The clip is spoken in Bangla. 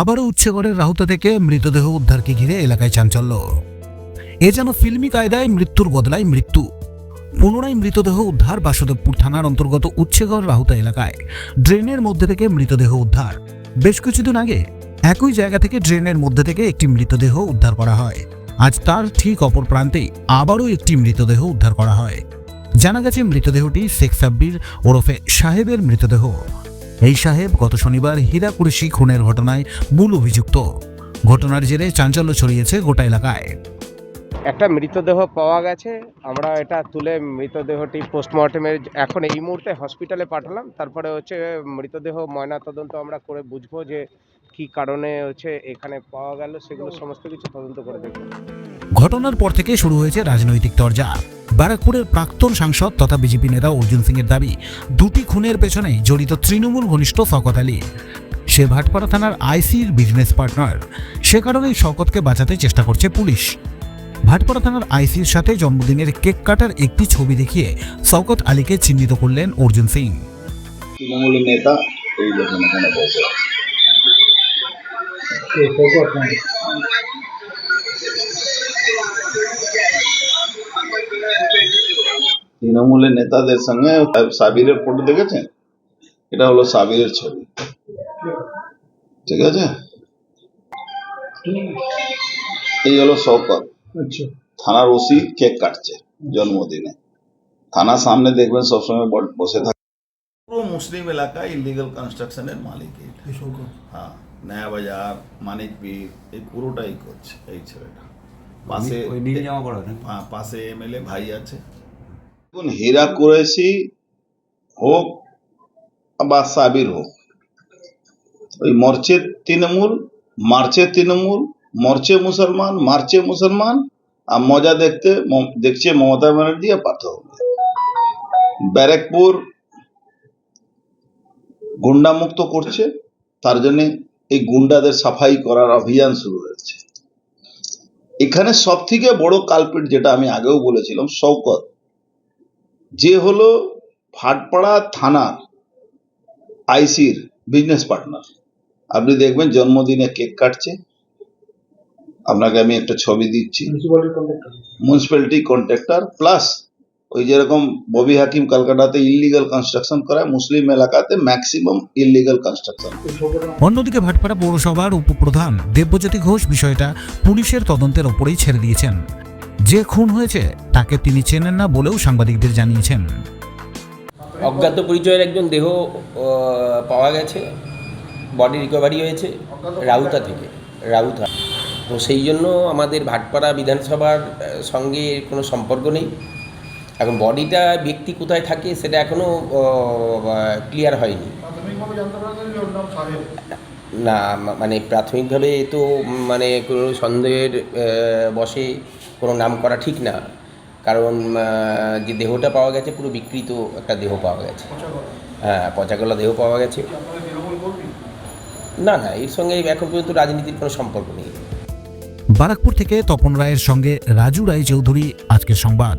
আবারও উচ্ছেগড়ের রাহুতা থেকে মৃতদেহ উদ্ধারকে ঘিরে এলাকায় চাঞ্চল্য। এ যেন ফিল্মি কায়দায় মৃত্যুর বদলায় মৃত্যু। পুনরায় মৃতদেহ উদ্ধার বাসুদেবপুর থানার অন্তর্গত উচ্ছেগড় রাহুতা এলাকায় ড্রেনের মধ্যে থেকে মৃতদেহ উদ্ধার। বেশ কিছুদিন আগে একই জায়গা থেকে ড্রেনের মধ্যে থেকে একটি মৃতদেহ উদ্ধার করা হয়। আজ তার ঠিক অপর প্রান্তেই আবারও একটি মৃতদেহ উদ্ধার করা হয়। জানা গেছে মৃতদেহটি শেখ সাব্বির ওরফে সাহেবের মৃতদেহ। এই সাহেব গত শনিবার হীরাকুরেশি খুনের ঘটনায় মূল অভিযুক্ত। ঘটনার জেরে চাঞ্চল্য ছড়িয়েছে গোটা এলাকায়। একটা মৃতদেহ পাওয়া গেছে। আমরা এটা তুলে মৃতদেহটি পোস্টমর্টমের এখন এই মুহূর্তে হসপিটালে পাঠালাম। তারপরে হচ্ছে মৃতদেহ ময়নাতদন্ত আমরা করে বুঝব যে কি কারণে হচ্ছে এখানে পাওয়া গেল সেগুলো সমস্ত কিছু তদন্ত করে দেখব। ঘটনার পর থেকে শুরু হয়েছে রাজনৈতিক তরজা। ব্যারাকপুরের প্রাক্তন সাংসদ তথা বিজেপি নেতা অর্জুন সিং এর দাবি দুটি খুনের পেছনে জড়িত তৃণমূল ঘনিষ্ঠ শওকত আলী। সে ভাটপাড়া থানার আইসির বিজনেস পার্টনার। সে কারণেই শওকতকে বাঁচাতে চেষ্টা করছে পুলিশ। ভাটপাড়া থানার আইসির সাথে জন্মদিনের কেক কাটার একটি ছবি দেখিয়ে শওকত আলীকে চিহ্নিত করলেন অর্জুন সিং। তৃণমূলের নেতা এই তৃণমূলের নেতাদের সঙ্গে সাবিরের ফটো দেখেছেন? এটা হলো সাবিরের ছবি। ঠিক আছে? এই হলো শওকত। থানার ওসি কেক কাটছে জন্মদিনে। থানার সামনে দেখবেন সবসময় বসে থাকে। পুরো মুসলিম এলাকা ইলিগাল কনস্ট্রাকশনের মালিক হ্যাঁ নয়া বাজার মানিক পীর এই পুরোটাই করছে এই ছেলেটা। পাশে হ্যাঁ, পাশে এমএলএ ভাই আছে। দেখুন হীরা কুরেশি হোক বা সাবির হোক। ওই মরচে তৃণমূল, মার্চে তৃণমূল, মরচে মুসলমান, মার্চে মুসলমান, আর মজা দেখতে দেখছে মমতা ব্যানার্জি আর পার্থ। ব্যারাকপুর গুন্ডা মুক্ত করছে, তার জন্য এই গুন্ডাদের সাফাই করার অভিযান শুরু হয়েছে। এখানে সব থেকে বড় কালপিট যেটা আমি আগেও বলেছিলাম, শওকত। যে হলো ভাটপাড়া থানার আইসির বিজনেস পার্টনার আপনি দেখবেন জন্মদিনে কেক কাটছে। আপনাকে আমি একটা ছবি দিচ্ছি। মিউনিসিপ্যালিটি কন্ট্রাক্টর প্লাস ওই যেরকম ববি হাকিম কলকাতাতে ইলিগাল কনস্ট্রাকশন করায় মুসলিম এলাকাতে ম্যাক্সিমাম ইলিগাল কনস্ট্রাকশন অন্যদিকে ভাটপাড়া পৌরসভার উপপ্রধান দেবজ্যোতি ঘোষ বিষয়টা পুলিশের তদন্তের ওপরেই ছেড়ে দিয়েছেন। যে খুন হয়েছে তাকে তিনি চেনেন না বলেও সাংবাদিকদের জানিয়েছেন। অজ্ঞাত পরিচয়ের একজন দেহ পাওয়া গেছে বডি রিকভারি হয়েছে, রাউতা থেকে, রাউতা। তো সেই জন্য আমাদের ভাটপাড়া বিধানসভার সঙ্গে কোনো সম্পর্ক নেই। এখন বডিটা ব্যক্তি কোথায় থাকে সেটা এখনও ক্লিয়ার হয়নি। না মানে প্রাথমিকভাবে তো মানে কোনো সন্দেহের বশে কোনো নাম করা ঠিক না। কারণ যে দেহটা পাওয়া গেছে, পুরো বিকৃত একটা দেহ পাওয়া গেছে। হ্যাঁ পচাগলা দেহ পাওয়া গেছে। না না, এর সঙ্গে এখন পর্যন্ত রাজনীতির কোনো সম্পর্ক নেই। বারাকপুর থেকে তপন রায়ের সঙ্গে রাজু রায় চৌধুরী আজকের সংবাদ।